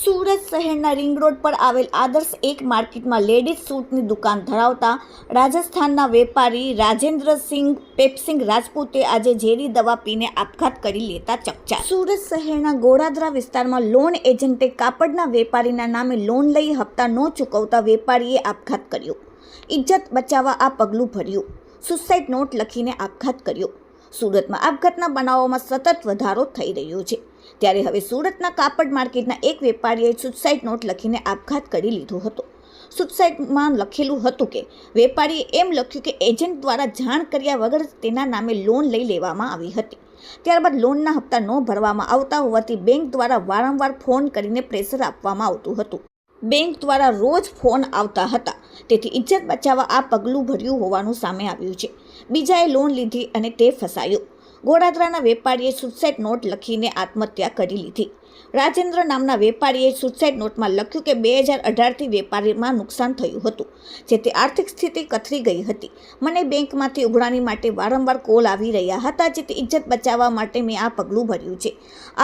સુરત શહેરના ring road પર આવેલ આદર્શ એક માર્કેટમાં લેડીઝ સૂટની દુકાન ધરાવતા રાજસ્થાનના વેપારી રાજેન્દ્રસિંહ પેપસિંગ રાજપૂતે આજે ઝેરી દવા પીને આપઘાત કરી લેતા ચકચા સુરત શહેરના ગોળાદરા વિસ્તારમાં લોન એજન્ટે કાપડના વેપારીના નામે લોન લઈ હપ્તા ન ચૂકવતા વેપારીએ આપઘાત કર્યો. ઇજ્જત બચાવવા આ પગલું ભર્યું. સુસાઇડ નોટ લખીને આપઘાત કર્યો. સુરતમાં આપઘાતના બનાવોમાં સતત વધારો થઈ રહ્યો છે. ત્યારે હવે સુરતના કાપડ માર્કેટના એક વેપારીએ સુસાઇડ નોટ લખીને આપઘાત કરી લીધો હતો. સુસાઇડમાં લખેલું હતું કે, વેપારીએ એમ લખ્યું કે એજન્ટ દ્વારા જાણ કર્યા વગર તેના નામે લોન લઈ લેવામાં આવી હતી. ત્યારબાદ લોનના હપ્તા ન ભરવામાં આવતા હોવાથી બેંક દ્વારા વારંવાર ફોન કરીને પ્રેશર આપવામાં આવતું હતું. બેંક દ્વારા રોજ ફોન આવતા હતા. તેથી ઇજ્જત બચાવવા આ પગલું ભર્યું હોવાનું સામે આવ્યું છે. બીજાએ લોન લીધી અને તે ફસાયો. ગોડાદરાના વેપારીએ સુસાઇડ નોટ લખીને આત્મહત્યા કરી લીધી. રાજેન્દ્ર નામના વેપારીએ સુસાઇડ નોટમાં લખ્યું કે બે હજાર અઢારથી વેપારીમાં નુકસાન થયું હતું જેથી આર્થિક સ્થિતિ કથરી ગઈ હતી. મને બેંકમાંથી ઉઘરાણી માટે વારંવાર કોલ આવી રહ્યા હતા જેથી ઇજ્જત બચાવવા માટે મેં આ પગલું ભર્યું છે.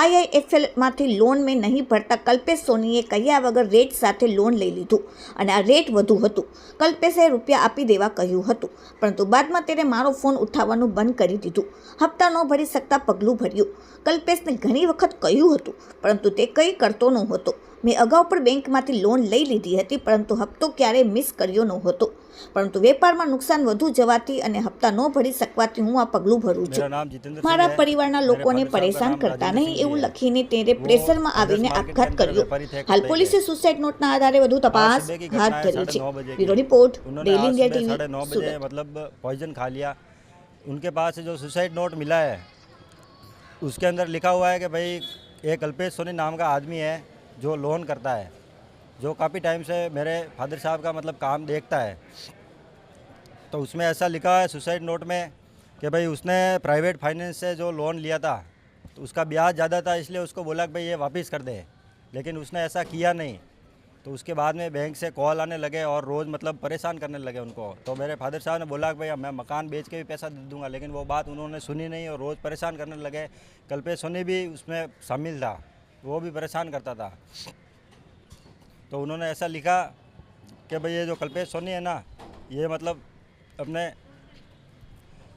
આઈઆઈએફએલમાંથી લોન મેં નહીં ભરતા કલ્પેશ સોનીએ કહ્યા વગર રેટ સાથે લોન લઈ લીધું અને આ રેટ વધુ હતું. કલ્પેશે રૂપિયા આપી દેવા કહ્યું હતું, પરંતુ બાદમાં તેણે મારો ફોન ઉઠાવવાનું બંધ કરી દીધું. હપ્તા ન ભરી શકતા પગલું ભર્યું. કલ્પેશને ઘણી વખત કહ્યું હતું પરંતુ તે કંઈ કરતો નહોતો મેં અગાઉ પણ બેંકમાંથી લોન લઈ લીધી હતી પરંતુ હપ્તો ક્યારેય મિસ કર્યો નહોતો પરંતુ વેપારમાં નુકસાન વધુ જવાથી અને હપ્તા ન ભરી શકવાથી હું આ પગલું ભરું मेरा છું नाम जितेंद्र सिंह મારા है પરિવારના मेरे લોકોને father साहब का પરેશાન नाम કરતા राजेंद्र નહીં सिंह એવું है। લખીને તેને वो પ્રેશરમાં આવીને आदर्श मार्केट આપઘાત के अंदर કર્યો व्यापारी थे હાલ कपड़े પોલીસે के। સુસાઇડ નોટના આધારે વધુ તપાસ सुबह की હાથ घटना है, ધરી છે साढ़े नौ बजे की। બ્યુરો રિપોર્ટ उन्होंने ડેલી आज ઇન્ડિયા सुबह साढ़े ટીવી नौ बजे સુરત मतलब पॉइजन खा लिया उनके पास से जो सुसाइड नोट मिला है उसके अंदर लिखा हुआ है कि भाई एक अल्पेश सोनी नाम का आदमी है जो लोन करता है, जो काफ़ी टाइम से मेरे फादर साहब का मतलब काम देखता है। तो उसमें ऐसा लिखा है सुसाइड नोट में कि भाई उसने प्राइवेट फाइनेंस से जो लोन लिया था तो उसका ब्याज ज़्यादा था, इसलिए उसको बोला कि भाई ये वापस कर दे। लेकिन उसने ऐसा किया नहीं। तो उसके बाद में बैंक से कॉल आने लगे और रोज़ मतलब परेशान करने लगे उनको। तो मेरे फादर साहब ने बोला कि अब मैं मकान बेच के भी पैसा दे दूँगा, लेकिन वो बात उन्होंने सुनी नहीं और रोज़ परेशान करने लगे। कल्पेश सोनी भी उसमें शामिल था, वो भी परेशान करता था। तो उन्होंने ऐसा लिखा कि भाई ये जो कल्पेश सोनी है ना, ये मतलब अपने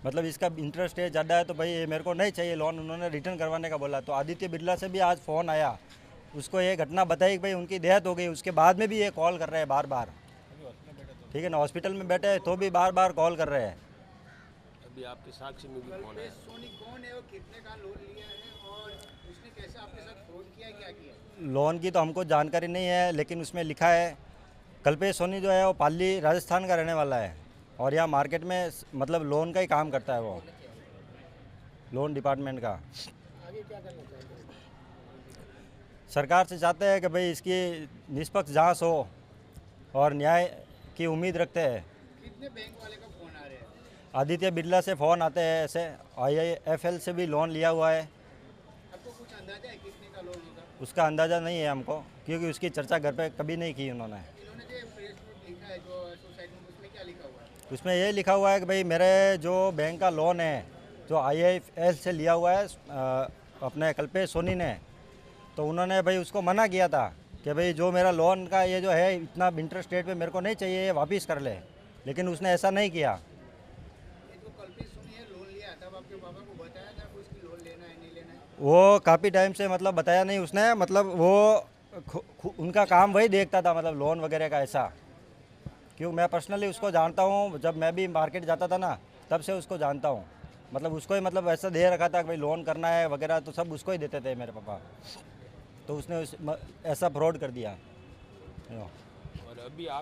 मतलब इसका इंटरेस्ट है, ज़्यादा है तो भाई ये मेरे को नहीं चाहिए लोन उन्होंने रिटर्न करवाने का बोला। तो आदित्य बिरला से भी आज फ़ोन आया उसको ये घटना बताई कि भाई उनकी डेथ हो गई उसके बाद में भी ये कॉल कर रहे हैं बार बार ठीक है ना हॉस्पिटल में बैठे हैं तो भी बार बार कॉल कर रहे हैं। अभी आपके साक्षी में भी फ़ोन आया सोनी कौन है और कितने का लोन लिया है और उसने कैसे आपके साथ फ्रॉड किया क्या किया लोन की तो हमको जानकारी नहीं है लेकिन उसमें लिखा है कल्पेश सोनी जो है वो पाली राजस्थान का रहने वाला है और यहाँ मार्केट में मतलब लोन का ही काम करता है वो। लोन डिपार्टमेंट का। आगे क्या करना चाहते हैं सरकार से चाहते हैं कि भाई इसकी निष्पक्ष जाँच हो और न्याय की उम्मीद रखते हैं। कितने बैंक वाले का फ़ोन आ रहे हैं? आदित्य बिरला से फ़ोन आते हैं ऐसे आई आई एफ़ एल से भी लोन लिया हुआ है। आपको कुछ अंदाज़ा है कितने का लोन होगा? उसका अंदाज़ा नहीं है हमको क्योंकि उसकी चर्चा घर पे कभी नहीं की उन्होंने। उसमें क्या लिखा हुआ है? ये लिखा हुआ है कि भाई मेरे जो बैंक का लोन है जो आई से लिया हुआ है अपने कल्पेश सोनी ने तो उन्होंने भाई उसको मना किया था कि भाई जो मेरा लोन का ये जो है, इतना इंटरेस्ट रेट पे मेरे को नहीं चाहिए, ये वापस कर ले। लेकिन उसने ऐसा नहीं किया। वो काफ़ी टाइम से मतलब बताया नहीं उसने मतलब वो उनका काम वही देखता था मतलब लोन वगैरह का ऐसा। क्यों, मैं पर्सनली उसको जानता हूँ, जब मैं भी मार्केट जाता था ना, तब से उसको जानता हूँ। मतलब उसको ही मतलब ऐसा दे रखा था कि भाई लोन करना है वगैरह तो सब उसको ही देते थे मेरे पापा। तो उसने उस, ऐसा फ्रॉड कर दिया। और अभी आप